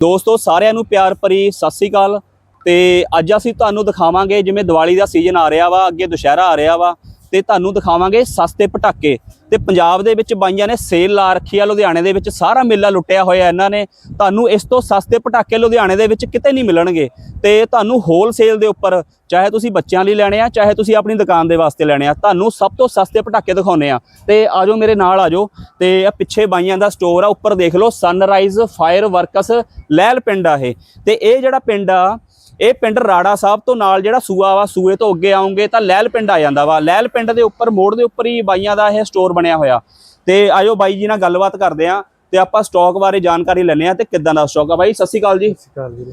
ਦੋਸਤੋ, ਸਾਰਿਆਂ ਨੂੰ ਪਿਆਰ ਭਰੀ ਸਤਿ ਸ੍ਰੀ ਅਕਾਲ। ਤੇ ਅੱਜ ਅਸੀਂ ਤੁਹਾਨੂੰ ਦਿਖਾਵਾਂਗੇ ਜਿਵੇਂ ਦੀਵਾਲੀ ਦਾ ਸੀਜ਼ਨ ਆ ਰਿਹਾ ਵਾ, ਅੱਗੇ ਦੁਸ਼ਹਿਰਾ ਆ ਰਿਹਾ ਵਾ। ਤੇ ਤੁਹਾਨੂੰ ਦਿਖਾਵਾਂਗੇ ਸਸਤੇ ਪਟਾਕੇ। ਤੇ ਪੰਜਾਬ ਦੇ ਵਿੱਚ ਬਾਈਆਂ ਨੇ ਸੇਲ ਲਾ ਰੱਖੀ ਆ, ਲੁਧਿਆਣੇ ਦੇ ਵਿੱਚ ਸਾਰਾ ਮੇਲਾ ਲੁੱਟਿਆ ਹੋਇਆ ਇਹਨਾਂ ਨੇ। ਤੁਹਾਨੂੰ ਇਸ ਤੋਂ ਸਸਤੇ ਪਟਾਕੇ ਲੁਧਿਆਣੇ ਦੇ ਵਿੱਚ ਕਿਤੇ ਨਹੀਂ ਮਿਲਣਗੇ। ਤੇ ਤੁਹਾਨੂੰ ਹੋਲਸੇਲ ਦੇ ਉੱਪਰ, ਚਾਹੇ ਤੁਸੀਂ ਬੱਚਿਆਂ ਲਈ ਲੈਣੇ ਆ, ਚਾਹੇ ਤੁਸੀਂ ਆਪਣੀ ਦੁਕਾਨ ਦੇ ਵਾਸਤੇ ਲੈਣੇ ਆ, ਤੁਹਾਨੂੰ ਸਭ ਤੋਂ ਸਸਤੇ ਪਟਾਕੇ ਦਿਖਾਉਨੇ ਆ। ਤੇ ਆਜੋ ਮੇਰੇ ਨਾਲ ਆਜੋ। ਤੇ ਇਹ ਪਿੱਛੇ ਬਾਈਆਂ ਦਾ ਸਟੋਰ ਆ, ਉੱਪਰ ਦੇਖ ਲਓ ਸਨਰਾਈਜ਼ ਫਾਇਰ ਵਰਕਸ ਲਹਿਲ ਪਿੰਡ ਆ ਇਹ। ਤੇ ਇਹ ਜਿਹੜਾ ਪਿੰਡ ਆ ਇਹ ਪਿੰਡ ਰਾੜਾ ਸਾਹਿਬ ਤੋਂ ਨਾਲ ਜਿਹੜਾ ਸੂਆ ਵਾ ਸੂਏ ਤੋਂ ਅੱਗੇ ਆਉਂਗੇ ਤਾਂ ਲਹਿਲ ਪਿੰਡ ਆ ਜਾਂਦਾ ਵਾ। ਲਹਿਲ ਪਿੰਡ ਦੇ ਉੱਪਰ ਮੋੜ ਦੇ ਉੱਪਰ ਹੀ ਬਾਈਆਂ ਦਾ ਇਹ ਸਟੋਰ ਬਣਿਆ ਹੋਇਆ। ਤੇ ਆਜੋ ਬਾਈ ਜੀ ਨਾਲ ਗੱਲਬਾਤ ਕਰਦੇ ਆ ਤੇ ਆਪਾਂ ਸਟਾਕ ਬਾਰੇ ਜਾਣਕਾਰੀ ਲੈਣੇ ਆ ਤੇ ਕਿੱਦਾਂ ਦਾ ਸਟਾਕ ਆ ਬਾਈ? ਸਤਿ ਸ਼੍ਰੀ ਅਕਾਲ ਜੀ। ਕਾਲ ਵੀਰੇ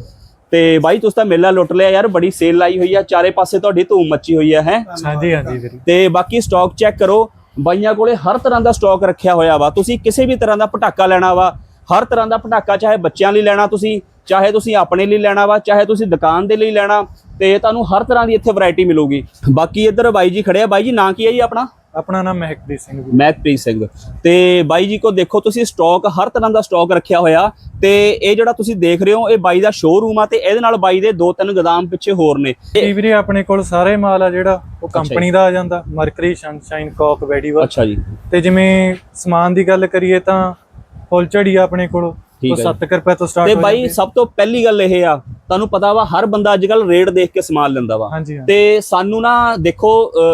ਤੇ ਬਾਈ ਤੁਸੀਂ ਤਾਂ ਮੇਲਾ ਲੁੱਟ ਲਿਆ ਯਾਰ ਬੜੀ ਸੇਲ ਲਾਈ ਹੋਈ ਆ। ਚਾਰੇ ਪਾਸੇ ਤੁਹਾਡੀ ਧੂਮ ਮੱਚੀ ਹੋਈ ਆ ਹੈ? ਹਾਂਜੀ ਹਾਂਜੀ ਵੀਰੇ ਤੇ ਬਾਕੀ ਸਟਾਕ ਚੈੱਕ ਕਰੋ ਬਾਈਆਂ ਕੋਲੇ ਹਰ ਤਰ੍ਹਾਂ ਦਾ ਸਟਾਕ ਰੱਖਿਆ ਹੋਇਆ ਵਾ। ਤੁਸੀਂ ਕਿਸੇ ਵੀ ਤਰ੍ਹਾਂ ਦਾ ਪਟਾਕਾ ਲੈਣਾ ਵਾ ਹਰ ਤਰ੍ਹਾਂ ਦਾ ਪਟਾਕਾ ਚਾਹੇ ਬੱਚਿਆਂ ਲਈ ਲੈਣਾ ਤੁਸੀਂ ਚਾਹੇ ਤੁਸੀਂ ਆਪਣੇ ਲਈ ਲੈਣਾ ਵਾ ਚਾਹੇ ਤੁਸੀਂ ਦੁਕਾਨ ਦੇ ਲਈ ਲੈਣਾ ਤੇ ਤੁਹਾਨੂੰ ਹਰ ਤਰ੍ਹਾਂ ਦੀ ਇੱਥੇ ਵੈਰਾਈਟੀ ਮਿਲੂਗੀ। ਬਾਕੀ ਇੱਧਰ ਬਾਈ ਜੀ ਖੜੇ ਆ। ਬਾਈ ਜੀ ਨਾਂ ਕੀ ਹੈ ਜੀ ਆਪਣਾ? ਆਪਣਾ ਨਾਮ ਮਹਿਕਪ੍ਰੀਤ ਸਿੰਘ ਜੀ। ਮਹਿਕਪ੍ਰੀਤ ਸਿੰਘ। ਤੇ ਬਾਈ ਜੀ ਕੋ ਦੇਖੋ ਤੁਸੀਂ ਸਟਾਕ ਹਰ ਤਰ੍ਹਾਂ ਦਾ ਸਟਾਕ ਰੱਖਿਆ ਹੋਇਆ। ਤੇ ਇਹ ਜਿਹੜਾ ਤੁਸੀਂ ਦੇਖ ਰਹੇ ਹੋ ਇਹ ਬਾਈ ਦਾ ਸ਼ੋਰੂਮ ਆ ਤੇ ਇਹਦੇ ਨਾਲ ਬਾਈ ਦੇ ਦੋ ਤਿੰਨ ਗੋਦਾਮ ਪਿੱਛੇ ਹੋਰ ਨੇ। ਜੀ ਵੀਰੇ ਆਪਣੇ ਕੋਲ ਸਾਰੇ ਮਾਲ ਆ ਜਿਹੜਾ ਉਹ ਕੰਪਨੀ ਦਾ ਆ ਜਾਂਦਾ। ਮਰਕਰੀ ਸਨਸ਼ਾਈਨ ਕੋਕ ਵੈਡੀਵਰ ਅੱਛਾ ਜੀ। ਤੇ ਜਿਵੇਂ ਸਮਾਨ ਦੀ ਗੱਲ ਕਰੀਏ ਤਾਂ ਫੁੱਲ ਝੜੀ ਆਪਣੇ ਕੋਲ। ਠੀਕ ਹੈ 7 ਰੁਪਏ ਤੋਂ ਸਟਾਰਟ ਤੇ ਬਾਈ। ਸਭ ਤੋਂ ਪਹਿਲੀ ਗੱਲ ਇਹ ਆ ਤੁਹਾਨੂੰ ਪਤਾ ਵਾ ਹਰ ਬੰਦਾ ਅੱਜ ਕੱਲ ਰੇਟ ਦੇਖ ਕੇ ਸਮਾਨ ਲੈਂਦਾ ਵਾ। ਤੇ ਸਾਨੂੰ ਨਾ ਦੇਖੋ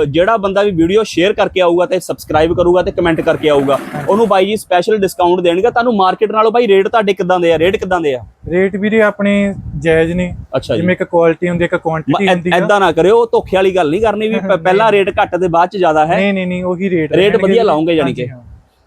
ਜਿਹੜਾ ਬੰਦਾ ਵੀ ਵੀਡੀਓ ਸ਼ੇਅਰ ਕਰਕੇ ਆਊਗਾ ਤੇ ਸਬਸਕ੍ਰਾਈਬ ਕਰੂਗਾ ਤੇ ਕਮੈਂਟ ਕਰਕੇ ਆਊਗਾ ਉਹਨੂੰ ਬਾਈ ਜੀ ਸਪੈਸ਼ਲ ਡਿਸਕਾਊਂਟ ਦੇਣਗੇ। ਤੁਹਾਨੂੰ ਮਾਰਕੀਟ ਨਾਲੋਂ ਬਾਈ ਰੇਟ ਤੁਹਾਡੇ ਕਿੱਦਾਂ ਦੇ ਆ? ਰੇਟ ਕਿੱਦਾਂ ਦੇ ਆ? ਰੇਟ ਵੀਰੇ ਆਪਣੇ ਜਾਇਜ਼ ਨੇ। ਜਿਵੇਂ ਇੱਕ ਕੁਆਲਿਟੀ ਹੁੰਦੀ ਹੈ ਇੱਕ ਕੁਆਂਟੀਟੀ ਹੁੰਦੀ ਆ। ਐਦਾਂ ਨਾ ਕਰਿਓ ਧੋਖੇ ਵਾਲੀ ਗੱਲ ਨਹੀਂ ਕਰਨੀ ਵੀ ਪਹਿਲਾਂ ਰੇਟ ਘੱਟ ਤੇ ਬਾਅਦ ਚ ਜ਼ਿਆਦਾ ਹੈ। ਨਹੀਂ ਨਹੀਂ ਨਹੀਂ ਉਹੀ ਰੇਟ ਰੇਟ ਵਧੀਆ ਲਾਉਂਗੇ ਜਾਣੀ ਕਿ।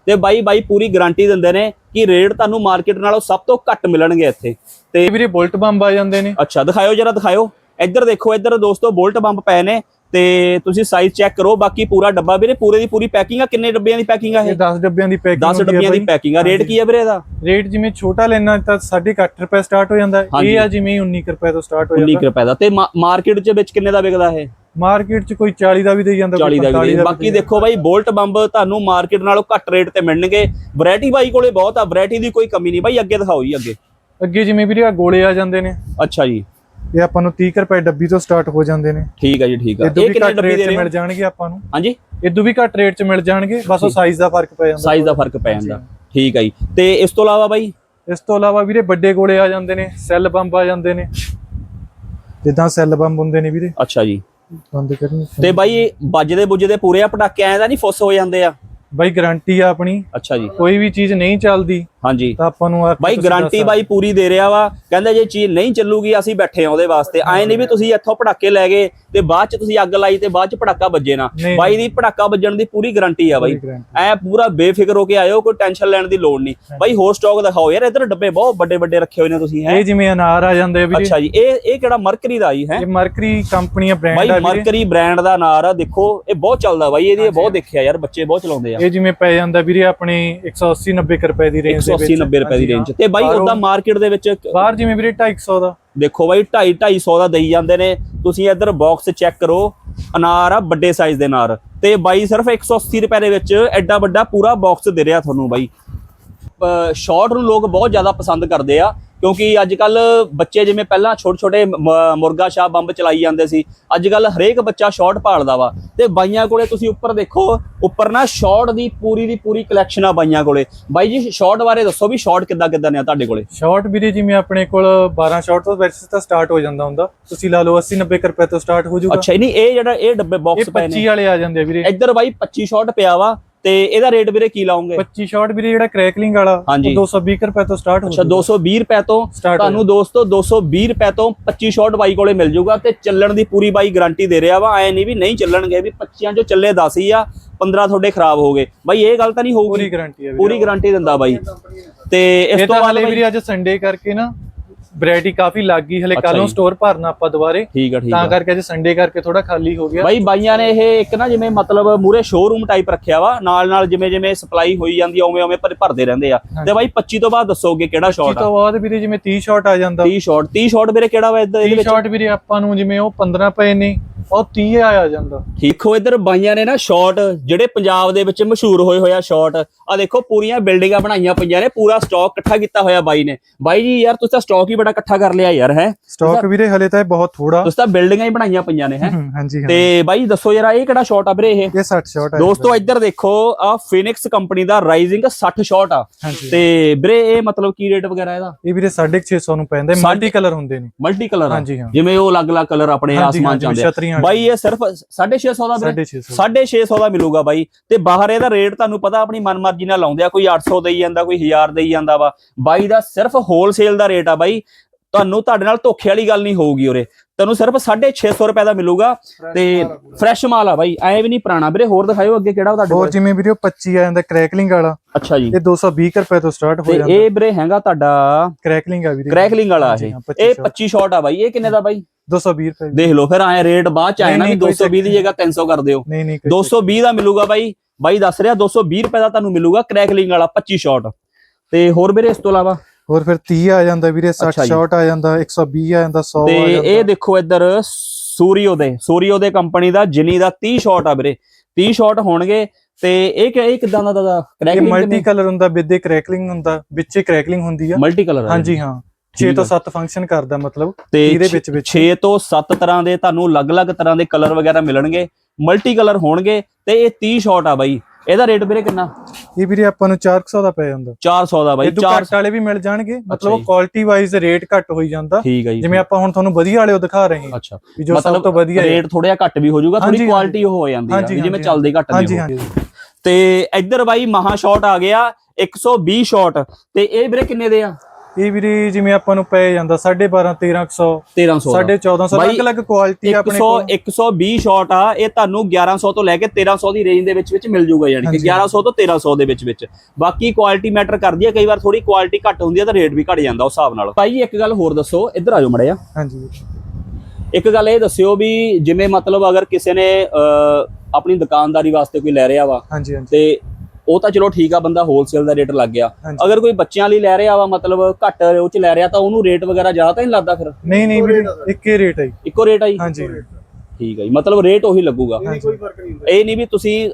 ਤੇ ਬਾਈ ਬਾਈ ਪੂਰੀ ਗਾਰੰਟੀ ਦਿੰਦੇ ਨੇ ਕਿ ਰੇਟ ਤੁਹਾਨੂੰ ਮਾਰਕੀਟ ਨਾਲੋਂ ਸਭ ਤੋਂ ਘੱਟ ਮਿਲਣਗੇ ਇੱਥੇ। ਤੇ ਵੀਰੇ ਬੁਲਟ ਬੰਬ ਆ ਜਾਂਦੇ ਨੇ। ਅੱਛਾ ਦਿਖਾਇਓ ਜਰਾ ਦਿਖਾਇਓ। ਇੱਧਰ ਦੇਖੋ ਇੱਧਰ ਦੋਸਤੋ ਬੋਲਟ ਬੰਬ ਪਏ ਨੇ ਤੇ ਤੁਸੀਂ ਸਾਈਜ਼ ਚੈੱਕ ਕਰੋ ਬਾਕੀ ਪੂਰਾ ਡੱਬਾ ਵੀਰੇ ਪੂਰੇ ਦੀ ਪੂਰੀ ਪੈਕਿੰਗ ਆ ਕਿੰਨੇ ਡੱਬਿਆਂ ਦੀ ਪੈਕਿੰਗ ਆ ਇਹ? ਇਹ 10 ਡੱਬਿਆਂ ਦੀ ਪੈਕਿੰਗ 10 ਡੱਬਿਆਂ ਦੀ ਪੈਕਿੰਗ ਆ। ਰੇਟ ਕੀ ਆ ਵੀਰੇ ਇਹਦਾ? ਰੇਟ ਜਿਵੇਂ ਛੋਟਾ ਲੈਣਾ ਤਾਂ 8.5 ਰੁਪਏ ਸਟਾਰਟ ਹੋ ਜਾਂਦਾ। ਇਹ ਆ ਜਿਵੇਂ 19 ਕੁ ਰੁਪਏ ਤੋਂ ਸਟਾਰਟ ਹੋ 19 ਜਾਂਦਾ। ਕੁ ਰੁਪਏ ਦਾ। ਤੇ ਮਾਰਕੀਟ ਦੇ ਵਿੱਚ ਕਿੰਨੇ ਦਾ ਵਿਕਦਾ ਇਹ? ਮਾਰਕੀਟ 'ਚ ਕੋਈ 40 ਦਾ ਵੀ ਦੇ ਜਾਂਦਾ 40 ਦਾ ਵੀ ਬਾਕੀ ਦੇਖੋ ਬਾਈ ਬੋਲਟ ਬੰਬ ਤੁਹਾਨੂੰ ਮਾਰਕੀਟ ਨਾਲੋਂ ਘੱਟ ਰੇਟ ਤੇ ਮਿਲਣਗੇ। ਵੈਰਾਈਟੀ ਬਾਈ ਕੋਲੇ ਬਹੁਤ ਆ ਵੈਰਾਈਟੀ ਦੀ ਕੋਈ ਕਮੀ ਨਹੀਂ ਬਾਈ ਅੱਗੇ ਦਿਖਾਓ ਜੀ ਅੱਗੇ। ਅੱਗੇ ਜਿਵੇਂ ਵੀਰੇ ਆ ਗੋਲੇ ਆ ਜਾਂਦੇ ਨੇ। ਅੱਛਾ ਜੀ। ਇਹ ਆਪਾਂ ਨੂੰ 30 ਕੁ ਰੁਪਏ ਡੱਬੀ ਤੋਂ ਸਟਾਰਟ ਹੋ ਜਾਂਦੇ ਨੇ। ਠੀਕ ਆ ਜੀ ਠੀਕ ਆ। ਇਦੋਂ ਇਹ ਕਿੰਨੇ ਡੱਬੇ ਦੇ ਮਿਲ ਹੋ? ਜਾਣਗੇ ਆਪਾਂ ਨੂੰ। ਹਾਂਜੀ? ਇਦੋਂ ਵੀ ਘੱਟ ਰੇਟ 'ਚ ਮਿਲ ਜਾਣਗੇ ਬਸ ਉਹ ਸਾਈਜ਼ ਦਾ ਫ਼ਰਕ ਪੈ ਜਾਂਦਾ। ਸਾਈਜ਼ ਦਾ ਫ਼ਰਕ ਪੈ ਜਾਂਦਾ। ਠੀਕ ਆ ਜੀ। ਤੇ ਇਸ ਤੋਂ ਇਲਾਵਾ ਬਾਈ? ਇਸ ਤੋਂ ਇਲਾਵਾ ਵੀਰੇ ਵੱਡੇ ਗੋਲੇ ਆ ਜਾਂਦੇ ਨੇ ਸੈੱਲ ਬੰਬ ਆ ਜਾਂਦੇ ਨੇ। ਜਿੱਦਾਂ ਸੈੱਲ ਬੰਬ ਹੁੰਦੇ ਨੇ ਵੀਰੇ। ਅੱਛਾ ਜੀ। ਬੰਦ ਕਰਨੀ ਤੇ ਬਾਈ ਵੱਜਦੇ ਬੁੱਜਦੇ ਪੂਰੇ ਆ ਪਟਾਕੇ ਐਂ ਦਾ ਨਹੀਂ ਫੁੱਸ ਹੋ ਜਾਂਦੇ ਆ? ਬਾਈ ਗਾਰੰਟੀ ਆ ਆਪਣੀ। ਅੱਛਾ ਜੀ। ਕੋਈ ਵੀ ਚੀਜ਼ ਨਹੀਂ ਚੱਲਦੀ। ਹਾਂਜੀ। ਤਾਂ ਆਪਾਂ ਨੂੰ ਬਾਈ ਗਾਰੰਟੀ ਬਾਈ ਪੂਰੀ ਦੇ ਰਿਹਾ ਵਾ। ਕਹਿੰਦਾ ਜੇ ਚੀਜ਼ ਨਹੀਂ ਚੱਲੂਗੀ ਅਸੀਂ ਬੈਠੇ ਆ ਉਹਦੇ ਵਾਸਤੇ। ਐ ਨਹੀਂ ਵੀ ਤੁਸੀਂ ਇੱਥੋਂ ਪਟਾਕੇ ਲੈ ਗਏ ਤੇ ਬਾਅਦ ਚ ਤੁਸੀਂ ਅੱਗ ਲਾਈ ਤੇ ਬਾਅਦ ਚ ਪਟਾਕਾ ਵੱਜੇ ਨਾ। ਬਾਈ ਦੀ ਪਟਾਕਾ ਵੱਜਣ ਦੀ ਪੂਰੀ ਗਾਰੰਟੀ ਆ ਬਾਈ। ਐ ਪੂਰਾ ਬੇਫਿਕਰ ਹੋ ਕੇ ਆਇਓ ਕੋਈ ਟੈਨਸ਼ਨ ਲੈਣ ਦੀ ਲੋੜ ਨਹੀਂ। ਬਾਈ ਹੋਰ ਸਟਾਕ ਦਿਖਾਓ ਯਾਰ ਇੱਧਰ ਡੱਬੇ ਬਹੁਤ ਵੱਡੇ ਵੱਡੇ ਰੱਖੇ ਹੋਏ ਨੇ ਤੁਸੀਂ ਹੈ। ਇਹ ਜਿਵੇਂ ਅਨਾਰ ਆ ਜਾਂਦੇ ਵੀਰੇ। ਅੱਛਾ ਜੀ ਇਹ ਇਹ ਕਿਹੜਾ ਮਰਕਰੀ ਦਾ ਜੀ ਹੈ? ਇਹ ਮਰਕਰੀ ਕੰਪਨੀ ਆ ਬ੍ਰਾਂਡ ਬਾਈ ਆ ਵੀਰੇ। ਮਰਕਰੀ ਬ੍ਰਾਂਡ ਦਾ ਨਾਰ ਆ ਦੇਖੋ ਇਹ ਬਹੁਤ ਚੱਲਦਾ ਬਾਈ ਇਹਦੀ ਇਹ ਬਹੁਤ ਦੇਖਿਆ ਯਾਰ ਬੱਚੇ ਬਹੁਤ ਚਲਾਉਂਦੇ ਆ। ਇਹ ਜਿਵੇਂ ਪੈ ਜਾਂਦਾ ਵੀਰੇ ਆਪਣੇ 180 90 ਕੁ ਰੁਪਏ ਦੀ ਰੇਂਜ ਦੇ 180 90 ਰੁਪਏ ਦੀ ਰੇਂਜ ਤੇ ਬਾਈ ਉਹਦਾ ਮਾਰਕੀਟ ਦੇ ਵਿੱਚ ਬਾਹਰ ਜਿਵੇਂ ਵੀਰੇ 250 ਦਾ। ਦੇਖੋ ਬਾਈ 2.5 250 ਦਾ ਦੇਈ ਜਾਂਦੇ ਨੇ। ਤੁਸੀਂ ਇੱਧਰ ਬਾਕਸ ਚੈੱਕ ਕਰੋ। ਅਨਾਰ ਆ ਵੱਡੇ ਸਾਈਜ਼ ਦੇ ਨਾਰ ਤੇ ਬਾਈ ਸਿਰਫ 180 ਰੁਪਏ ਦੇ ਵਿੱਚ ਐਡਾ ਵੱਡਾ ਪੂਰਾ ਬਾਕਸ ਦੇ ਰਿਹਾ ਤੁਹਾਨੂੰ ਬਾਈ। ਸ਼ਾਰਟ ਨੂੰ ਲੋਕ ਬਹੁਤ ਜ਼ਿਆਦਾ ਪਸੰਦ ਕਰਦੇ ਆ ਕਿਉਂਕਿ ਅੱਜ ਕੱਲ ਬੱਚੇ ਜਿਵੇਂ ਪਹਿਲਾਂ ਛੋਟੇ ਛੋਟੇ ਮੁਰਗਾ ਸ਼ਾਹ ਬੰਬ ਚਲਾਈ ਜਾਂਦੇ ਸੀ ਅੱਜ ਕੱਲ ਹਰੇਕ ਬੱਚਾ ਸ਼ਾਰਟ ਭਾਲਦਾ ਵਾ। ਤੇ ਬਾਈਆਂ ਕੋਲੇ ਤੁਸੀਂ ਉੱਪਰ ਦੇਖੋ ਉੱਪਰ ਨਾ ਸ਼ਾਰਟ ਦੀ ਪੂਰੀ ਦੀ ਪੂਰੀ ਕਲੈਕਸ਼ਨ ਆ ਬਾਈਆਂ ਕੋਲੇ। ਬਾਈ ਜੀ ਸ਼ਾਰਟ ਬਾਰੇ ਦੱਸੋ ਵੀ ਸ਼ਾਰਟ ਕਿੱਦਾਂ ਕਿੱਦਾਂ ਨੇ ਤੁਹਾਡੇ ਕੋਲੇ? ਸ਼ਾਰਟ ਵੀਰੇ ਜਿਵੇਂ ਆਪਣੇ ਕੋਲ 12 ਸ਼ਾਰਟ ਤੋਂ ਵੈਸੇ ਤਾਂ ਸਟਾਰਟ ਹੋ ਜਾਂਦਾ ਹੁੰਦਾ। ਤੁਸੀਂ ਲਾ ਲਓ 80 90 ਕੁ ਰੁਪਏ ਤੋਂ ਸਟਾਰਟ ਹੋ ਜਾਊਗਾ। ਅੱਛਾ ਨਹੀਂ ਇਹ ਜਿਹੜਾ ਇਹ ਡੱਬੇ ਬਾਕਸ ਪਏ 25 ਨੇ ਵਾਲੇ ਆ ਜਾਂਦੇ ਵੀਰੇ। ਇੱਧਰ ਬਾਈ 25 ਸ਼ਾਟ ਪਿਆ ਵਾ। ਤੇ ਇਹਦਾ ਰੇਟ ਵੀਰੇ ਕੀ ਲਾਉਂਗੇ 25 ਸ਼ਾਰਟ ਵੀਰੇ ਜਿਹੜਾ ਕ੍ਰੈਕਲਿੰਗ ਵਾਲਾ। ਉਹ 220 ਕੁ ਰੁਪਏ ਤੋਂ ਸਟਾਰਟ ਹੋ ਅੱਛਾ 220 ਰੁਪਏ ਤੋਂ ਹੋ ਤੁਹਾਨੂੰ ਦੋਸਤੋ 220 ਰੁਪਏ ਤੋਂ 25 ਸ਼ਾਟ ਬਾਈ ਕੋਲੇ ਮਿਲ ਜਾਊਗਾ ਤੇ ਚੱਲਣ ਦੀ ਪੂਰੀ ਬਾਈ ਗਾਰੰਟੀ ਦੇ ਰਿਹਾ ਵਾ। ਐ ਨਹੀਂ ਵੀ ਨਹੀਂ ਚੱਲਣਗੇ ਵੀ 25 ਚੋਂ ਚੱਲੇ 10 ਹੀ ਆ 15 ਤੁਹਾਡੇ ਖਰਾਬ ਹੋ ਗਏ। ਬਾਈ ਇਹ ਗੱਲ ਤਾਂ ਨਹੀਂ ਪੂਰੀ ਹੋਊਗੀ ਗਾਰੰਟੀ ਆ ਵੀਰੇ ਪੂਰੀ ਗਾਰੰਟੀ ਦਿੰਦਾ ਬਾਈ। ਤੇ ਇਸ ਤੋਂ ਬਾਅਦ ਵੀਰੇ ਅੱਜ ਸੰਡੇ ਕਰਕੇ ਨਾ ਵੈਰਾਈਟੀ ਕਾਫੀ ਲੱਗ ਗਈ ਹਲੇ ਕੱਲ ਨੂੰ। ਸਟੋਰ ਭਰਨਾ ਆਪਾਂ ਦੁਬਾਰੇ। ਠੀਕ ਆ ਠੀਕ ਤਾਂ ਕਰਕੇ ਅੱਜ ਸੰਡੇ ਕਰਕੇ ਥੋੜਾ ਖਾਲੀ ਹੋ ਗਿਆ। ਬਾਈ ਬਾਈਆਂ ਨੇ ਇਹ ਇੱਕ ਨਾ ਜਿਵੇਂ ਮਤਲਬ ਮੂਰੇ ਸ਼ੋਰੂਮ ਟਾਈਪ ਰੱਖਿਆ ਵਾ ਨਾਲ ਨਾਲ ਜਿਵੇਂ ਜਿਵੇਂ ਸਪਲਾਈ ਹੋਈ ਜਾਂਦੀ ਆ ਉਵੇਂ ਉਵੇਂ ਭਰ- ਭਰਦੇ ਰਹਿੰਦੇ ਆ। ਤੇ ਬਾਈ 25 ਤੋਂ ਬਾਅਦ ਦੱਸੋਗੇ ਕਿਹੜਾ ਸ਼ਾਟ ਆ? ਤੋਂ ਬਾਅਦ ਵੀਰੇ ਜਿਵੇਂ 30 ਸ਼ਾਟ ਆ ਜਾਂਦਾ। 30 ਸ਼ਾਟ 30 ਸ਼ਾਟ ਵੀਰੇ ਕਿਹੜਾ ਵਾ ਇਹਦਾ- ਇਹਦੇ 30 ਵਿੱਚ? ਸ਼ਾਟ ਵੀਰੇ ਆਪਾਂ ਨੂੰ ਜਿਵੇਂ ਉਹ 15 ਪਏ ਨੇ। ਉਹ 30 ਆ ਜਾਂਦਾ। ਦੇਖੋ ਇੱਧਰ ਬਾਈਆਂ ਨੇ ਨਾ ਸ਼ਾਟ ਜਿਹੜੇ ਪੰਜਾਬ ਦੇ ਵਿੱਚ ਮਸ਼ਹੂਰ ਹੋਏ ਹੋਇਆ ਸ਼ਾਟ ਆ ਦੇਖੋ ਪੂਰੀਆਂ ਬਿਲਡਿੰਗਾਂ ਬਣਾਈਆਂ ਪਈਆਂ ਨੇ ਪੂਰਾ ਸਟਾਕ ਇਕੱਠਾ ਕੀਤਾ ਹੋਇਆ ਬਾਈ ਨੇ। ਬਾਈ ਜੀ ਯਾਰ ਤੁਸੀਂ ਤਾਂ ਸਟਾਕ ਹੀ ਬੜਾ ਇਕੱਠਾ ਕਰ ਲਿਆ ਯਾਰ ਹੈ? ਸਟਾਕ ਵੀਰੇ ਹਲੇ ਤਾਂ ਇਹ ਬਹੁਤ ਥੋੜਾ ਤੁਸੀਂ ਤਾਂ ਬਿਲਡਿੰਗਾਂ ਹੀ ਬਣਾਈਆਂ ਪਈਆਂ ਨੇ ਹੈ? ਹਾਂਜੀ ਹਾਂ ਤੇ ਬਾਈ ਦੱਸੋ ਜਰਾ ਇਹ ਕਿਹੜਾ ਸ਼ਾਟ ਆ ਵੀਰੇ ਇਹ? ਇਹ 60 ਸ਼ਾਟ ਹੈ ਦੋਸਤੋ ਇੱਧਰ ਦੇਖੋ ਆ ਫਿਨਿਕਸ ਕੰਪਨੀ ਦਾ ਰਾਈਜ਼ਿੰਗ 60 ਸ਼ਾਟ ਆ। ਤੇ ਵੀਰੇ ਇਹ ਮਤਲਬ ਕੀ ਰੇਟ ਵਗੈਰਾ ਇਹਦਾ? ਇਹ ਵੀਰੇ 650 ਨੂੰ ਪੈਂਦਾ ਸਾਢੇ- ਮਲਟੀ ਕਲਰ ਹੁੰਦੇ ਨੇ। ਮਲਟੀ ਕਲਰ ਆ। ਹਾਂਜੀ ਹਾਂ। ਜਿਵੇਂ ਉਹ ਅਲੱਗ-ਅਲੱਗ ਕਲਰ ਆਪਣੇ ਆਸਮਾਨ ਚ ਆਉਂਦੇ ਆ। ਛਤਰੀਆਂ ਬਾਈ ਇਹ ਸਿਰਫ 650 ਦਾ ਵੀਰੇ। 650 650 ਦਾ ਮਿਲੂਗਾ ਬਾਈ। ਤੇ ਬਾਹਰ ਇਹਦਾ ਰੇਟ ਤੁਹਾਨੂੰ ਪਤਾ ਆਪਣੀ ਮਨਮਰਜ਼ੀ ਨਾਲ ਲਾਉਂਦੇ ਆ। ਕੋਈ 800 ਦੇਈ ਜਾਂਦਾ ਕੋਈ 1000 ਦੇਈ ਜਾਂਦਾ ਵਾ। ਬਾਈ ਦਾ ਸਿਰਫ ਹੋਲਸੇਲ ਦਾ ਰੇਟ ਆ ਬਾਈ। ਤੁਹਾਨੂੰ ਤੁਹਾਡੇ ਨਾਲ ਧੋਖੇ ਵਾਲੀ ਗੱਲ ਨਹੀਂ ਹੋਊਗੀ ਉਰੇ। ਤੁਹਾਨੂੰ ਸਿਰਫ 650 ਰੁਪਏ ਦਾ ਮਿਲੂਗਾ। ਤੇ ਫਰੈਸ਼ ਮਾਲ ਆ ਬਾਈ। ਐ ਵੀ ਨਹੀਂ ਪੁਰਾਣਾ। ਵੀਰੇ ਹੋਰ ਦਿਖਾਇਓ ਅੱਗੇ ਕਿਹੜਾ ਤੁਹਾਡੇ ਹੋਰ ਕੋਲ? ਜਿਵੇਂ ਵੀਰੇ ਉਹ 25 ਆ ਜਾਂਦਾ ਕ੍ਰੈਕਲਿੰਗ ਵਾਲਾ। ਅੱਛਾ ਜੀ। ਇਹ 220 ਕੁ ਰੁਪਏ ਤੋਂ ਸਟਾਰਟ ਹੋ ਤੇ ਜਾਂਦਾ। ਇਹ ਵੀਰੇ ਹੈਗਾ ਤੁਹਾਡਾ ਕ੍ਰੈਕਲਿੰਗ ਆ ਵੀਰੇ। ਕ੍ਰੈਕਲਿੰਗ ਵਾਲਾ ਹਾਂਜੀ ਇਹ ਹਾਂ, 25 ਇਹ shot। 25 ਸ਼ਾਟ ਆ ਬਾਈ। ਇਹ ਕਿੰਨੇ ਦਾ ਬਾਈ? 220 ਰੁਪਏ ਦੇਖ ਲਓ ਫਿਰ ਐ ਰੇਟ ਬਾਅਦ ਚ ਆਇਆ ਨਾ ਵੀ ਨਹੀਂ, ਕੋਈ 220 ਦੀ ਜਗ੍ਹਾ 300 ਕਰ ਦਿਓ। ਨਹੀਂ ਨਹੀਂ ਕੋਈ 220 ਦਾ ਮਿਲੂਗਾ ਬਾਈ। ਬਾਈ ਦੱਸ ਰਿਹਾ 220 ਰੁਪਏ ਦਾ ਤੁਹਾਨੂੰ ਮਿਲੂਗਾ ਕ੍ਰੈਕਲਿੰਗ ਵਾਲਾ 25 ਸ਼ਾਟ ਤੇ ਹੋਰ ਵੀਰੇ ਇਸ ਤੋਂ ਇਲਾਵਾ? ਹੋਰ ਫਿਰ 30 ਆ ਜਾਂਦਾ ਵੀਰੇ ਅੱਛਾ 60 ਜੀ। ਸ਼ਾਟ ਆ ਜਾਂਦਾ 120 ਆ ਜਾਂਦਾ 100 ਤੇ ਆ ਜਾਂਦਾ। ਇਹ ਦੇਖੋ ਇੱਧਰ ਸੂਰੀਓ ਦੇ ਸੂਰੀਓ ਦੇ ਕੰਪਨੀ ਦਾ ਜਿਨੀ ਦਾ 30 ਸ਼ਾਟ ਆ ਵੀਰੇ। 30 ਸ਼ਾਟ ਹੋਣਗੇ ਤੇ ਇਹ ਕਿ ਇਹ ਕਿਦਾਂ ਦਾ ਦਾ ਕ੍ਰੈਕਲਿੰਗ ਮਲਟੀ ਕਲਰ ਹੁੰਦਾ ਵਿੱਦੇ ਕ੍ਰੈਕਲਿੰਗ ਹੁੰਦਾ ਵਿੱਚੇ ਕ੍ਰੈਕਲਿੰਗ ਹੁੰਦੀ ਆ। ਮਲਟੀ ਕਲਰ ਹਾਂਜੀ ਹਾਂ। 6 ਠੀਕ ਤੋਂ ਆ। 7 ਫੰਕਸ਼ਨ ਕਰਦਾ ਮਤਲਬ ਇਹਦੇ ਵਿੱਚ ਵਿੱਚ। 6 ਤੋਂ 7 ਤਰ੍ਹਾਂ ਦੇ ਤੁਹਾਨੂੰ ਅਲੱਗ-ਅਲੱਗ ਤਰ੍ਹਾਂ ਦੇ ਕਲਰ ਵਗੈਰਾ ਮਿਲਣਗੇ ਮਲਟੀ ਕਲਰ ਹੋਣਗੇ ਤੇ ਇਹ 30 ਸ਼ਾਟ ਆ ਬਾਈ। ਇਹਦਾ ਰੇਟ ਵੀਰੇ ਕਿੰਨਾ? ਇਹ ਵੀਰੇ ਆਪਾਂ ਨੂੰ 400 ਦਾ ਪੈ ਜਾਂਦਾ। 400 ਦਾ ਬਾਈ ਇਹ ਤੋਂ 4 ਘੱਟ ਵਾਲੇ ਵੀ ਮਿਲ ਜਾਣਗੇ। ਮਤਲਬ। ਕੁਆਲਿਟੀ ਵਾਈਜ਼ ਰੇਟ ਘੱਟ ਹੋਈ ਜਾਂਦਾ। ਹੈ ਜਿਵੇਂ ਆਪਾਂ ਹੁਣ ਤੁਹਾਨੂੰ ਵਧੀਆ ਵਾਲੇ ਉਹ ਦਿਖਾ ਰਹੇ ਹਾਂ। ਅੱਛਾ। ਜੋ ਸਭ ਤੋਂ ਵਧੀਆ ਹੈ। ਰੇਟ ਥੋੜਾ ਘੱਟ ਵੀ ਹੋ ਜਾਊਗਾ ਥੋੜੀ ਕੁਆਲਿਟੀ ਉਹ ਹੋ ਜਾਂਦੀ ਵੀ ਜਿਵੇਂ ਚੱਲਦੇ ਘੱਟ ਨਹੀਂ ਹਾਂਜੀ ਤੇ ਇੱਧਰ ਬਾਈ ਮਹਾ ਸ਼ਾਟ ਆ ਗਿਆ 120 ਸ਼ਾਟ ਤੇ ਇਹ ਵੀਰੇ ਕਿੰਨੇ ਦੇ ਆ? ਇਹ ਵੀਰੇ ਜਿਵੇਂ ਆਪਾਂ ਨੂੰ ਪੈ ਜਾਂਦਾ 12.5 1300 1300 ਦਾ। 1450 ਬਾਈ, ਅਲੱਗ-ਅਲੱਗ ਕੁਆਲਿਟੀ ਆਪਣੇ 100 ਕੋਲ। 120 ਸ਼ਾਟ ਆ ਇਹ ਤੁਹਾਨੂੰ 1100 ਤੋਂ ਲੈ ਕੇ 1300 ਦੀ ਰੇਂਜ ਦੇ ਵਿੱਚ ਵਿੱਚ ਮਿਲ ਜਾਊਗਾ ਯਾਨੀ ਕਿ ਹਾਂਜੀ। 1100 ਤੋਂ 1300 ਦੇ ਵਿੱਚ ਵਿੱਚ। ਬਾਕੀ ਕੁਆਲਿਟੀ ਮੈਟਰ ਕਰਦੀ ਹੈ ਕਈ ਵਾਰ ਥੋੜੀ ਕੁਆਲਿਟੀ ਘੱਟ ਹੁੰਦੀ ਹੈ ਤਾਂ ਰੇਟ ਵੀ ਘਟ ਜਾਂਦਾ ਉਸ ਹਿਸਾਬ ਨਾਲ। ਭਾਈ ਇੱਕ ਗੱਲ ਹੋਰ ਦੱਸੋ ਇੱਧਰ ਆਜੋ ਮੜਿਆ ਹਾਂਜੀ। ਇੱਕ ਗੱਲ ਇਹ ਦੱਸਿਓ ਵੀ ਜਿਵੇਂ ਮਤਲਬ ਅਗਰ ਕਿਸੇ ਨੇ ਆਪਣੀ ਦੁਕਾਨਦਾਰੀ ਵਾਸਤੇ ਕੋਈ ਲੈ ਰਿਹਾ ਵਾ ਹਾਂਜੀ ਹਾਂਜੀ। ਤੇ ਉਹ ਤਾਂ ਚਲੋ ਠੀਕ ਆ ਬੰਦਾ ਹੋਲਸੇਲ ਦਾ ਰੇਟ ਲੱਗ ਗਿਆ। ਅਗਰ ਕੋਈ ਬੱਚਿਆਂ ਲਈ ਲੈ ਰਿਹਾ ਵਾ ਮਤਲਬ ਘੱਟ ਉਹ ਚ ਲੈ ਰਿਹਾ ਤਾਂ ਉਹਨੂੰ ਰੇਟ ਵਗੈਰਾ ਜ਼ਿਆਦਾ ਤਾਂ ਨਹੀਂ ਲੱਗਦਾ ਫਿਰ? ਨਹੀਂ ਨਹੀਂ ਵੀਰੇ ਇੱਕੇ ਰੇਟ ਹੈ। ਇੱਕੋ ਰੇਟ ਜੀ? ਹਾਂਜੀ। ਠੀਕ ਹੈ ਜੀ ਮਤਲਬ ਰੇਟ ਉਹੀ ਲੱਗੂਗਾ। ਇਹ ਨਹੀਂ ਵੀ ਤੁਸੀਂ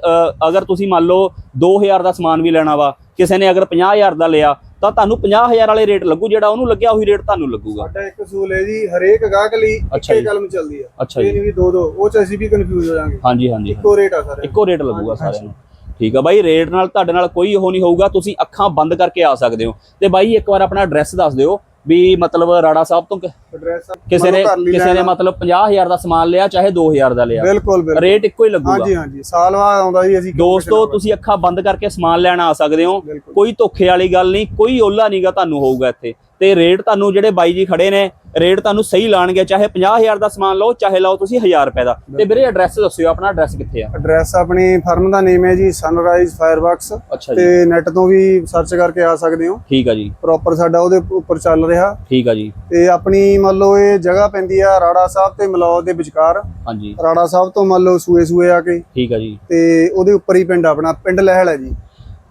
ਅਗਰ ਤੁਸੀਂ ਮੰਨ ਲਓ 2000 ਦਾ ਸਮਾਨ ਵੀ ਲੈਣਾ ਵਾ ਕਿਸੇ ਨੇ ਅਗਰ 50000 ਦਾ ਲਿਆ ਤਾਂ ਤੁਹਾਨੂੰ 50000 ਵਾਲੇ ਰੇਟ ਲੱਗੂ ਜਿਹੜਾ ਉਹਨੂੰ ਲੱਗਿਆ ਉਹੀ ਰੇਟ ਤੁਹਾਨੂੰ ਲੱਗੂਗਾ। ਸਾਡਾ ਇੱਕ ਅਸੂਲ ਹੈ ਜੀ ਹਰੇਕ ਗਾਹਕ ਲਈ ਇੱਕੇ। ਕਲਮ ਚੱਲਦੀ ਆ। ਅੱਛਾ ਇਹ ਨਹੀਂ ਵੀ ਦੋ ਦੋ ਉਹ ਚ ਅਸੀਂ ਵੀ ਕਨਫਿਊਜ਼ ਹੋ ਜਾਾਂਗੇ ਹਾਂਜੀ ਹਾਂਜੀ ਇੱਕੋ ਰੇਟ ਆ ਸਾਰੇ ਇੱਕੋ ਰੇਟ ਲੱਗੂਗਾ ਸਾਰਿਆਂ ਨੂੰ। ਠੀਕ ਆ ਬਾਈ ਰੇਟ ਨਾਲ ਤੁਹਾਡੇ ਨਾਲ ਕੋਈ ਉਹ ਨਹੀਂ ਹੋਊਗਾ ਤੁਸੀਂ ਅੱਖਾਂ ਬੰਦ ਕਰਕੇ ਆ ਸਕਦੇ ਹੋ। ਤੇ ਬਾਈ ਇੱਕ ਵਾਰ ਆਪਣਾ ਐਡਰੈਸ ਦੱਸ ਦਿਓ ਵੀ ਮਤਲਬ ਰਾੜਾ ਸਾਹਿਬ ਤੋਂ ਐਡਰੈਸ ਕਿਸੇ ਨੇ ਕਿਸੇ ਨੇ ਮਤਲਬ 50000 ਦਾ ਸਮਾਨ ਲਿਆ ਚਾਹੇ 2000 ਦਾ ਲਿਆ। ਬਿਲਕੁਲ ਰੇਟ ਇੱਕੋ ਹੀ ਲੱਗੂਗਾ। ਹਾਂਜੀ ਹਾਂਜੀ। ਸਾਲ ਬਾਅਦ ਆਉਂਦਾ ਜੀ ਅਸੀਂ ਦੋਸਤੋ ਤੁਸੀਂ ਅੱਖਾਂ ਬੰਦ ਕਰਕੇ ਸਮਾਨ ਲੈਣ ਆ ਸਕਦੇ ਹੋ। ਕੋਈ ਧੋਖੇ ਵਾਲੀ ਗੱਲ ਨਹੀਂ ਕੋਈ ਓਲਾ ਨਹੀਂਗਾ ਤੁਹਾਨੂੰ ਹੋਊਗਾ ਇੱਥੇ। ਤੇ ਰੇਟ ਤੁਹਾਨੂੰ ਜਿਹੜੇ ਬਾਈ ਜੀ ਖੜੇ ਨੇ ਰੇਟ ਤੁਹਾਨੂੰ ਸਹੀ ਲਾਣਗੇ ਚਾਹੇ 50000 ਦਾ ਸਮਾਨ ਲਓ ਚਾਹੇ ਲਓ ਤੁਸੀਂ 1000 ਰੁਪਏ ਦਾ। ਤੇ ਵੀਰੇ ਐਡਰੈਸ ਦੱਸਿਓ ਆਪਣਾ ਐਡਰੈਸ ਕਿੱਥੇ ਆ? ਐਡਰੈਸ ਆਪਣੀ ਫਰਮ ਦਾ ਨੇਮ ਹੈ ਜੀ ਸਨਰਾਈਜ਼ ਫਾਇਰਵਰਕਸ ਤੇ ਨੈਟ ਤੋਂ ਵੀ ਸਰਚ ਕਰਕੇ ਆ ਸਕਦੇ ਹੋ। ਠੀਕ ਆ ਜੀ। ਪ੍ਰੋਪਰ ਸਾਡਾ ਉਹਦੇ ਉੱਪਰ ਚੱਲ ਰਿਹਾ। ਠੀਕ ਆ ਜੀ। ਤੇ ਆਪਣੀ ਮੰਨ ਲਓ ਇਹ ਜਗ੍ਹਾ ਪੈਂਦੀ ਆ ਰਾੜਾ ਸਾਹਿਬ ਤੇ ਮਲੌਦ ਦੇ ਵਿਚਕਾਰ। ਹਾਂਜੀ। ਰਾੜਾ ਸਾਹਿਬ ਤੋਂ ਮੰਨ ਲਓ ਸੂਏ ਸੂਏ ਆ ਕੇ। ਠੀਕ ਆ ਜੀ। ਤੇ ਉਹਦੇ ਉੱਪਰ ਹੀ ਪਿੰਡ ਆਪਣਾ ਪਿੰਡ ਲਹਿਲ ਹੈ ਜੀ।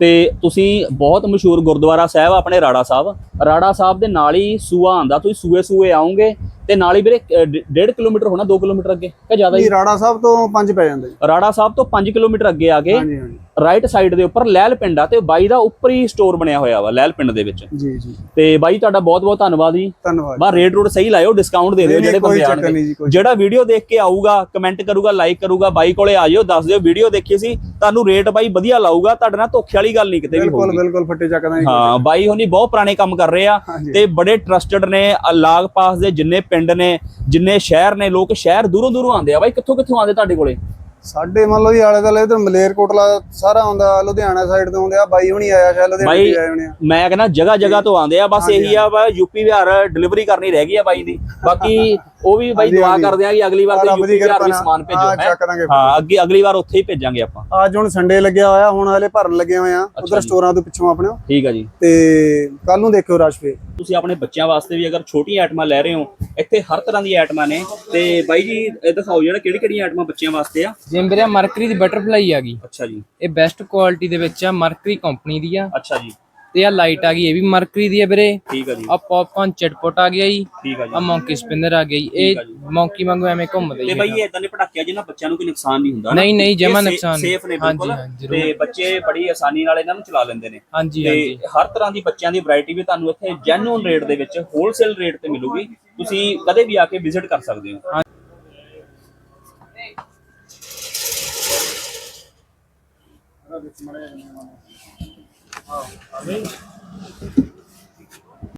ਤੇ ਤੁਸੀਂ ਬਹੁਤ ਮਸ਼ਹੂਰ ਗੁਰਦੁਆਰਾ ਸਾਹਿਬ ਆਪਣੇ ਰਾੜਾ ਸਾਹਿਬ। ਰਾੜਾ ਸਾਹਿਬ ਦੇ ਨਾਲ ਹੀ ਸੂਆ ਆਂਦਾ ਤੁਸੀਂ ਸੂਏ ਸੂਏ ਆਉਂਗੇ ਤੇ ਨਾਲ ਹੀ ਵੀਰੇ 1.5 ਕਿਲੋਮੀਟਰ ਹੋਣਾ 2 ਕਿਲੋਮੀਟਰ ਅੱਗੇ ਕਿ ਜ਼ਿਆਦਾ ਹੀ? ਰਾੜਾ ਸਾਹਿਬ ਤੋਂ ਪੰਜ ਪੈ ਜਾਂਦਾ ਜੀ। ਰਾੜਾ ਸਾਹਿਬ ਤੋਂ 5 ਕਿਲੋਮੀਟਰ ਅੱਗੇ ਆ ਕੇ ਰਾਈਟ ਸਾਈਡ ਦੇ ਉੱਪਰ ਲਹਿਲ ਪਿੰਡ ਆ ਤੇ ਬਾਈ ਦਾ ਉੱਪਰ ਹੀ ਸਟੋਰ ਬਣਿਆ ਹੋਇਆ ਵਾ ਲਹਿਲ ਪਿੰਡ ਦੇ ਵਿੱਚ। ਜੀ ਜੀ। ਤੇ ਬਾਈ ਤੁਹਾਡਾ ਬਹੁਤ ਬਹੁਤ ਧੰਨਵਾਦ ਜੀ। ਧੰਨਵਾਦ। ਬਾ ਰੇਟ ਰੂਟ ਸਹੀ ਲਾਇਓ ਡਿਸਕਾਊਂਟ ਦੇ ਦਿਓ ਜਿਹੜੇ ਬੰਦੇ ਆਣਗੇ ਜਿਹੜਾ ਵੀਡੀਓ ਦੇਖ ਕੇ ਆਊਗਾ ਕਮੈਂਟ ਕਰੂਗਾ ਲਾਈਕ ਕਰੂਗਾ ਬਾਈ ਕੋਲੇ ਆ ਜਿਓ ਦੱਸ ਦਿਓ ਵੀਡੀਓ ਦੇਖੀ ਸੀ ਤੁਹਾਨੂੰ ਰੇਟ ਬਾਈ ਵਧੀਆ ਲਾਊਗਾ ਤੁਹਾਡੇ ਨਾਲ ਧੋਖੇ ਵਾਲੀ ਗੱਲ ਨਹੀਂ ਕਿਤੇ ਵੀ ਬਿਲਕੁਲ ਹੋਊਗੀ। ਬਿਲਕੁਲ ਫੱਟੇ ਚੱਕਦਾ ਹਾਂ ਬਾਈ ਹੁਣੀ ਬਹੁਤ ਪੁਰਾਣੇ ਕੰਮ ਕਰ ਰਹੇ ਆ। ਤੇ ਬੜੇ ਟਰਸਟਡ ਨੇ ਲਾਗ ਪਾਸ ਦੇ ਜਿੰਨੇ ਪਿੰਡ ਨੇ ਜਿੰਨੇ ਸ਼ਹਿਰ ਨੇ ਲੋਕ ਸ਼ਹਿਰ ਦੂਰੋਂ ਦੂਰੋਂ ਆਉਂਦੇ ਆ। ਬਾਈ ਕਿੱਥੋਂ ਕਿੱਥੋਂ ਆਉਂਦੇ ਤੁਹਾਡੇ ਕੋਲੇ? ਸਾਡੇ ਮੰਨ ਲਓ ਜੀ ਆਲੇ ਦੁਆਲੇ ਇਧਰ ਮਲੇਰਕੋਟਲਾ ਸਾਰਾ ਆਉਂਦਾ ਲੁਧਿਆਣਾ ਸਾਈਡ ਤੋਂ ਆਉਂਦੇ ਆ ਬਾਈ ਹੁਣੀ ਆਇਆ ਸ਼ਾਇਦ ਲੁਧਿਆਣੇ ਬਾਈ- ਆਏ ਹੋਣੇ ਆ। ਮੈਂ ਕਹਿੰਦਾ ਜਗ੍ਹਾ ਜਗ੍ਹਾ ਤੋਂ ਆਉਂਦੇ ਆ ਬਸ ਇਹੀ ਆ ਵਾ ਯੂਪੀ ਬਿਹਾਰ ਡਿਲੀਵਰੀ ਕਰਨੀ ਰਹਿ ਗਈ ਆ ਬਾਈ ਦੀ। ਬਾਕੀ ਉਹ ਵੀ ਬਾਈ ਦੁਆ। ਕਰਦੇ ਆ ਕਿ ਅਗਲੀ ਵਾਰ ਤੇ ਯੂਪੀ ਦੀ ਵੀ ਸਮਾਨ ਭੇਜੋ ਹਾਂ, ਅੱਗੇ ਅਗਲੀ ਵਾਰ ਉੱਥੇ ਹੀ ਭੇਜਾਂਗੇ ਆਪਾਂ। ਅੱਜ ਹੁਣ ਸੰਡੇ ਲੱਗਿਆ ਹੋਇਆ ਹੁਣ ਹਲੇ ਭਰਨ ਲੱਗੇ ਹੋਏ ਆ। ਉਧਰ। ਸਟੋਰਾਂ ਤੋਂ ਪਿੱਛੋਂ ਆਪਣੇ। ਠੀਕ ਆ ਜੀ। ਤੇ ਕੱਲ ਨੂੰ ਦੇਖਿਓ ਰਸ਼ ਫੇ ਤੁਸੀਂ ਆਪਣੇ ਬੱਚਿਆਂ ਵਾਸਤੇ ਵੀ ਅਗਰ ਛੋਟੀਆਂ ਆਈਟਮਾਂ ਲੈ ਰਹੇ ਹੋ ਇੱਥੇ ਹਰ ਤਰ੍ਹਾਂ ਦੀਆਂ ਆਈਟਮਾਂ ਨੇ। ਤੇ ਬਾਈ ਜੀ ਇਹ ਦਿਖਾਓ ਜਿਹੜਾ ਕਿਹੜੀ ਕਿਹੜੀਆਂ ਆਈਟਮਾਂ ਬੱਚਿਆਂ ਵਾਸਤੇ ਆ। ਜਿਵੇਂ ਵੀਰੇ ਮਰਕਰੀ ਦੀ ਬਟਰਫਲਾਈ ਆ ਗਈ। ਅੱਛਾ ਜੀ। ਇਹ ਬੈਸਟ ਕੁਆਲਿਟੀ ਦੇ ਵਿੱਚ ਆ ਮਰਕਰੀ ਕੰਪਨੀ ਦੀ ਆ। ਅੱਛਾ ਜੀ। ਤੇ ਆ ਲਾਈਟ ਆ ਗਈ ਇਹ ਵੀ ਮਰਕਰੀ ਦੀ ਹੈ ਵੀਰੇ। ਠੀਕ ਆ ਜੀ। ਆ ਪੌਪਕਾਰਨ ਚਟਪਟ ਆ ਗਿਆ ਜੀ। ਠੀਕ ਆ ਜੀ। ਆ ਮੌਂਕੀ ਸਪਿਨਰ ਆ ਗਈ ਇਹ ਮੌਂਕੀ ਵਾਂਗੂ ਐਵੇਂ ਘੁੰਮਦੇ ਤੇ ਜੀ ਬਈ ਇਹ ਇਦਾਂ ਦੇ ਪਟਾਕੇ ਆ ਬੱਚਿਆਂ ਨੂੰ ਕੋਈ ਨੁਕਸਾਨ ਨਹੀਂ ਹੁੰਦਾ ਨਾ? ਨਹੀਂ, ਨਹੀਂ, ਜਮਾਂ ਇਹ ਸੇ- ਨੁਕਸਾਨ ਨਹੀਂ। ਸੇਫ ਨੇ ਹਾਂਜੀ, ਬਿਲਕੁਲ। ਹਾਂ, ਜ਼ਰੂਰ। ਤੇ ਬੱਚੇ ਬੜੀ ਆਸਾਨੀ ਨਾਲ ਇਹਨਾਂ ਨੂੰ ਚਲਾ ਲੈਂਦੇ ਨੇ। ਹਾਂਜੀ ਤੇ ਹਾਂਜੀ। ਹਰ ਤਰ੍ਹਾਂ ਦੀ ਬੱਚਿਆਂ ਦੀ ਵੈਰਾਈਟੀ ਵੀ ਤੁਹਾਨੂੰ ਇੱਥੇ ਜੈਨੂਇਨ ਰੇਟ ਦੇ ਵਿੱਚ ਹੋਲਸੇਲ ਰੇਟ ਤੇ ਮਿਲੂਗੀ। ਤੁਸੀਂ ਕਦੇ ਵੀ ਆ ਕੇ ਵਿਜ਼ਿਟ ਕਰ ਸਕਦੇ ਹੋ। Oh, okay.